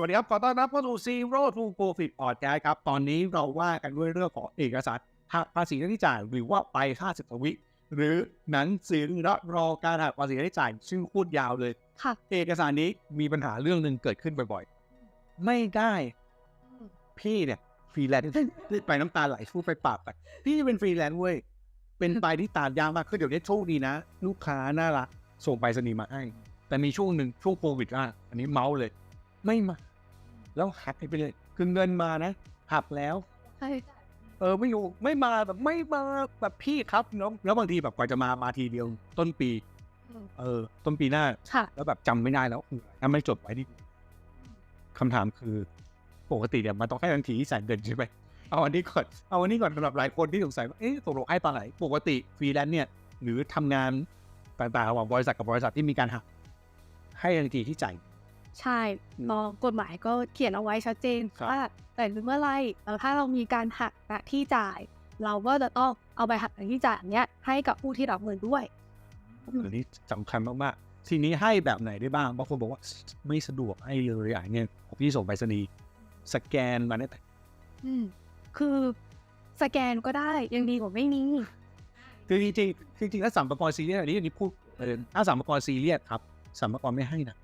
สวัสดีครับ ขอต้อนรับเข้าสู่ Zero to Profit Podcast ครับ ตอนนี้เราว่ากันด้วยเรื่องของเอกสารหักภาษีหน้าที่จ่ายหรือว่าไป50วิ หรือหนังสือรับรองการหักภาษีหน้าที่จ่ายซึ่งพูดยาวเลย ค่ะ เอกสารนี้มีปัญหาเรื่องหนึ่งเกิดขึ้นบ่อยๆ ไม่ได้ พี่เนี่ยฟรีแลนซ์ไปน้ำตาไหลพูดไปปากไปพี่เป็นฟรีแลนซ์เว้ย เป็นไปที่ตามยากมากคือเดี๋ยวนี้โชคดีนะ ลูกค้าน่ารักส่งไปรษณีย์มาให้แต่มีช่วงหนึ่งช่วงโควิดอะอันนี้เมาส์เลย ไม่มา แล้วหักไปเลยคือเงินมานะหักแล้ว ใช่เออไม่อยู่ไม่มาแบบไม่มาแบบพี่ครับแล้วแล้วบางทีแบบกว่าจะมามาทีเดียว ต้นปี เออ ต้นปีหน้า ค่ะ แล้วแบบจำไม่ได้แล้วคือถ้าไม่จดไว้ดิคำถามคือปกติเนี่ยมันต้องให้ทันทีที่จ่ายเงินใช่ไหมเอาอันนี้ก่อนเอาอันนี้ก่อนสำหรับหลายคนที่สงสัยว่าเอ๊ะตกลงให้ตอนไหนปกติฟรีแลนซ์เนี่ย หรือทำงานต่างๆระหว่างบริษัทกับบริษัทที่มีการหักให้ทันทีที่จ่าย ใช่เนอะกฎหมายก็เขียนเอาไว้ชัดเจนครับว่าแต่เมื่อไหรแล้วถ้าเรามีการหักหน้าที่จ่าย เราก็จะต้องเอาใบหักหน้าที่จ่ายเนี้ยให้กับผู้ที่รับเงินด้วยอันนี้สำคัญมากๆทีนี้ให้แบบไหนได้บ้างบางคนบอกว่าไม่สะดวกให้เลยอะเนี่ยผมพี่ส่งไปรษณีย์สแกนมาเนี่ยอืมคือสแกนก็ได้ยังดีกว่าไม่มีคือจริงๆจริงๆถ้าสัมภาระซีเรียสอันนี้อันนี้พูดเออถ้าสัมภาระซีเรียสครับสัมภาระไม่ให้นะ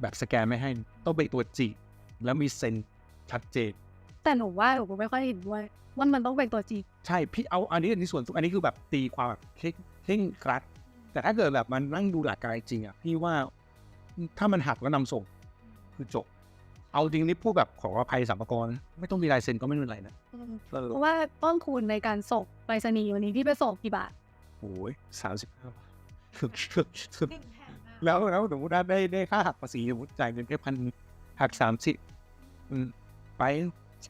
แบบสแกนไม่ให้ต้องเป็นตัวจีแล้วมีเซ็นชัดเจน แต่หนูว่าหนูไม่ค่อยเห็นด้วยว่ามันต้องเป็นตัวจริงใช่พี่เอาอันนี้อันนี้ส่วนอันนี้คือแบบตีความแบบเคร่งเคร่งครัด แต่ถ้าเกิดแบบมันนั่งดูหลักการจริงอะพี่ว่าถ้ามันหักแล้วนำส่งคือจบ เอาจริงนี่พูดแบบขออภัยสัมภาระไม่ต้องมีลายเซ็นก็ไม่เป็นไรนะเออเพราะว่าต้นทุนในการส่งไปรษณีย์วันนี้พี่ไปส่งกี่บาทโอ้ยสามสิบห้าบาท แล้วแล้วสมมติว่าได้ได้ค่าหักภาษีสมมติจ่ายเงินแค่พันหักสามสิบไป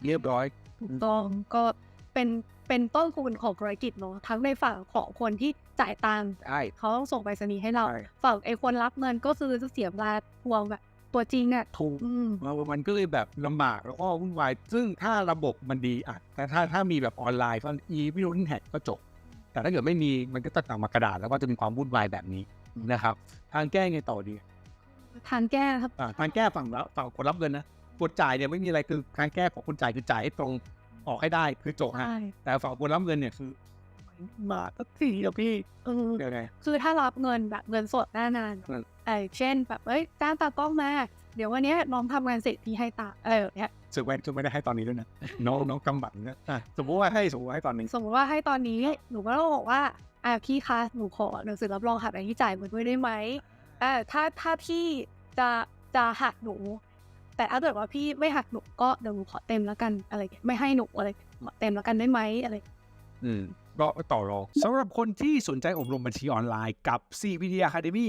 เรียบร้อยถูกต้องก็เป็นเป็นต้นทุนของธุรกิจเนาะทั้งในฝั่งของคนที่จ่ายตังค์ใช่เขาต้องส่งไปรษณีย์ให้เราใช่ฝั่งไอ้คนรับเงินก็คือจะเสียเวลาทวงแบบตัวจริงอะถูกอืมมันก็เลยแบบลำบากแล้วก็วุ่นวาย ซึ่งถ้าระบบมันดีอะแต่ถ้าถ้ามีแบบออนไลน์ก็อีวิดีโอแฮกก็จบ แต่ถ้าเกิดไม่มีมันก็ต้องต่างมากระดาษแล้วก็จะมีความวุ่นวายแบบนี้ นะครับ ทางแก้ไงต่อดี ทานแก้ครับอ่าทางแก้ฝั่งแล้วฝั่งคนรับเงินนะกดจ่ายเนี่ยไม่มีอะไรคือทางแก้ของคนจ่ายคือจ่ายให้ตรงออกให้ได้คือจบฮะใช่แต่ฝั่งคนรับเงินเนี่ยคือไม่มาสักทีอะพี่เออเดี๋ยวไงคือถ้ารับเงินแบบเงินสดหน้านานอืมเออเช่นแบบเอ้ยจ้างตากล้องมา เดี๋ยววันเนี้ยน้องทำงานเสร็จพี่ให้ตาเออเนี้ยสึกไว้จะไม่ได้ให้ตอนนี้ด้วยนะน้องน้องกำบัดนะอะสมมติว่าให้สมมติว่าให้ตอนนี้ สมมติว่าให้ตอนนี้หนูก็ต้องบอกว่าอ่าพี่คะหนูขอหนังสือรับรองหักรายที่จ่ายมาด้วยได้ไหมอ่าถ้าถ้าพี่จะจะหักหนู แต่ถ้าเกิดว่าพี่ไม่หักหนูก็เดี๋ยวหนูขอเต็มแล้วกันอะไรอย่างเงี้ยไม่ให้หนูอะไรขอเต็มแล้วกันได้ไหมอะไร อืม ก็ต่อรองสำหรับคนที่สนใจอบรมบัญชีออนไลน์กับ CPD Academy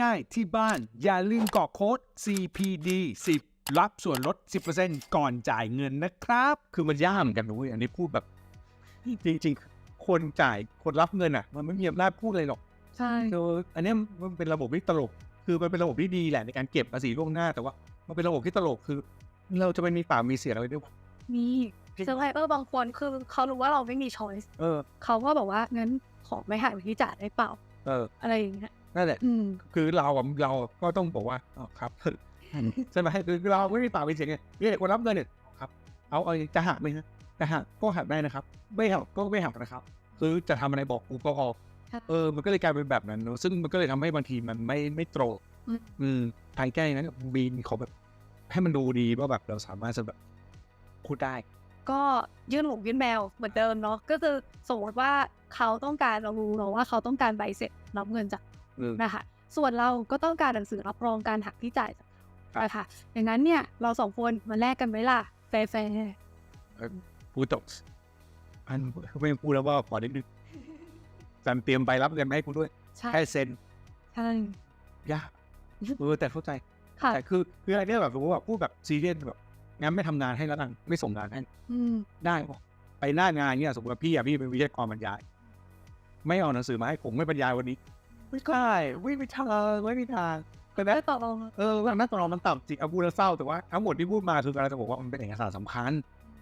ง่ายๆ ที่บ้าน อย่าลืมกรอกโค้ด CPD 10รับส่วนลด 10%ก่อนจ่ายเงินนะครับ คือมันย่ามอนกันนะเว้ยอันนี้พูดแบบ จริงๆ คนจ่ายคนรับเงินอะ มันไม่มีอำนาจพูดอะไรหรอก ใช่เอออันเนี้ยมันเป็นระบบที่ตลก คือมันเป็นระบบที่ดีแหละในการเก็บภาษีล่วงหน้าแต่ว่า มันเป็นระบบที่ตลกคือ เราจะไปมีปากมีเสียงอะไรด้วยวะมีเซอร์ไพรเออร์บางคนคือเขารู้ว่าเราไม่มีช้อยส์เออ เขาก็บอกว่างั้นขอไม่หักรายที่จ่ายได้เปล่า เออ อะไรอย่างเงี้ยนั่นแหละ อืม คือเราอะเราก็ต้องบอกว่าอ๋อครับใช่ไหมคือเราไม่มีปากมีเสียงไงเนี่ยคนรับเงินเนี่ยครับ เอาเอาจะหักไหมฮะจะหักก็หักได้นะครับ ไม่หักก็ไม่หักนะครับ คือจะทำอะไรบอกกูก็พอครับ เออ มันก็เลยกลายเป็นแบบนั้นเนอะซึ่งมันก็เลยทำให้บางทีมันไม่ไม่ตรง อืมอืมทางแก้อย่างนั้นมีมีเขาแบบ ให้มันดูดีว่าแบบเราสามารถจะแบบพูดได้ ก็ยื่นหมูยื่นแมวเหมือนเดิมเนาะก็คือสมมติว่าเขาต้องการเรารู้เนาะว่าเขาต้องการใบเสร็จรับเงินจากอืมนะคะส่วนเราก็ต้องการหนังสือรับรองการหักที่จ่ายจากนะคะอย่างนั้นเนี่ยเราสองคนมาแลกกันไหมล่ะแฟร์แฟร์พูดจบอันไม่พูดแล้วว่าขอนิดนึงจันเตรียมใบรับเงินมาให้กูด้วยใช่แค่เซ็นใช่ยากเออแต่เข้าใจค่ะแต่คือคืออะไรเนี่ยแบบสมมติว่าพูดแบบซีเรียสแบบ งั้นไม่ทำงานให้แล้วกันไม่ส่งงานให้อืมได้ปะไปหน้างานเนี่ยสมมติว่าพี่อะพี่เป็นวิทยากรบรรยาย ไม่เอาหนังสือมาให้ผมไม่บรรยายวันนี้ ไม่ได้ไม่มีทางไม่มีทางแต่ได้นะต่อรองเออว่าหน้าตอนเรามันต่ำจริงเอาพูดแล้วเศร้าแต่ว่าทั้งหมดที่พูดมาคือการจะบอกว่ามันเป็นเอกสารสำคัญ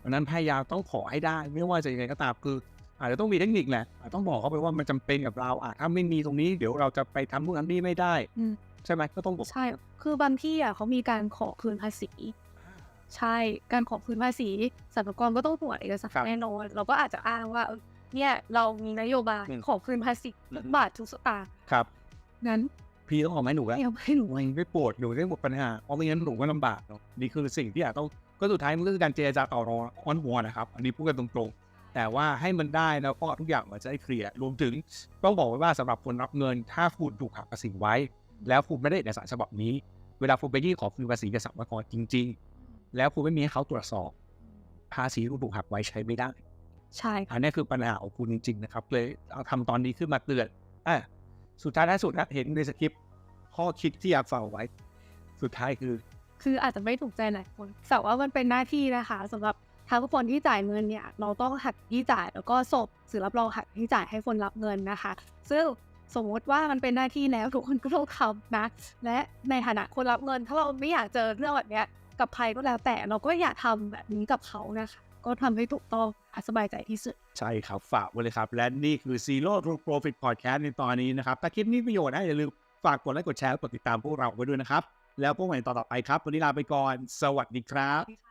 ดังนั้นพยายามต้องขอให้ได้ ไม่ว่าจะยังไงก็ตามคืออาจจะต้องมีเทคนิคแหละอาจต้องบอกเขาไปว่ามันจำเป็นกับเราอะถ้าไม่มีตรงนี้เดี๋ยวเราจะไปทำนู่นทำนี่ไม่ได้อืมใช่ไหมก็ต้องบอกใช่ คือบางที่อะเขามีการขอคืนภาษี ใช่การขอคืนภาษีสรรพากรก็ต้องตรวจเอกสารครับแน่นอนเราก็อาจจะอ้างว่าเออเนี่ยเรามีนโยบายอืมขอคืนภาษีอืมทุกบาททุกสตางค์ครับงั้นพี่ต้องออกมาให้หนูแล้วเดี๋ยวให้หนูไม่ไม่ปวดหนูได้หมดปัญหาเพราะไม่งั้นหนูก็ลำบากเนาะนี่คือสิ่งที่อาจต้องก็สุดท้ายมันก็คือการเจรจาต่อรองอ้อนวอนนะครับ อันนี้พูดกันตรงๆ แต่ว่าให้มันได้แล้วก็ทุกอย่างมันจะได้เคลียร์รวมถึงต้องบอกไว้ว่าสำหรับคนรับเงิน ถ้าคุณถูกหักภาษีไว้ แล้วคุณไม่ได้เอกสารฉบับนี้ เวลาคุณไปยื่นขอคืนภาษีกับสรรพากรจริง ๆ แล้วคุณไม่มีให้เขาตรวจสอบ ภาษีที่คุณถูกหักไว้ใช้ไม่ได้ ใช่ค่ะอันนี้คือปัญหาของคุณจริง ๆ นะครับ เลยเอาทำตอนนี้ขึ้นมาเตือนอะสุดท้ายท้ายสุดนะเห็นในสคริปต์ข้อคิดที่อยากฝากไว้ สุดท้ายคือ คืออาจจะไม่ถูกใจหลายคนแต่ว่ามันเป็นหน้าที่นะคะสำหรับทั้งคนที่จ่ายเงินเนี่ย เราต้องหักที่จ่ายแล้วก็ส่งสื่อรับรองหักที่จ่ายให้คนรับเงินนะคะ ซึ่งสมมติว่ามันเป็นหน้าที่แล้วทุกคนก็ต้องทำนะ และในฐานะคนรับเงิน ถ้าเราไม่อยากเจอเรื่องแบบเนี้ย กับใครก็แล้วแต่เราก็อยากทำแบบนี้กับเขานะคะ ก็ทำให้ถูกต้องอะสบายใจที่สุด ใช่ครับ ฝากไว้เลยครับ และนี่คือ Zero to Profit Podcast ในตอนนี้นะครับ ถ้าคลิปนี้มีประโยชน์นะอย่าลืมฝากกดไลค์กดแชร์กดติดตามพวกเราไว้ด้วยนะครับ แล้วพบกันใหม่ตอนต่อไปครับ วันนี้ลาไปก่อน สวัสดีครับ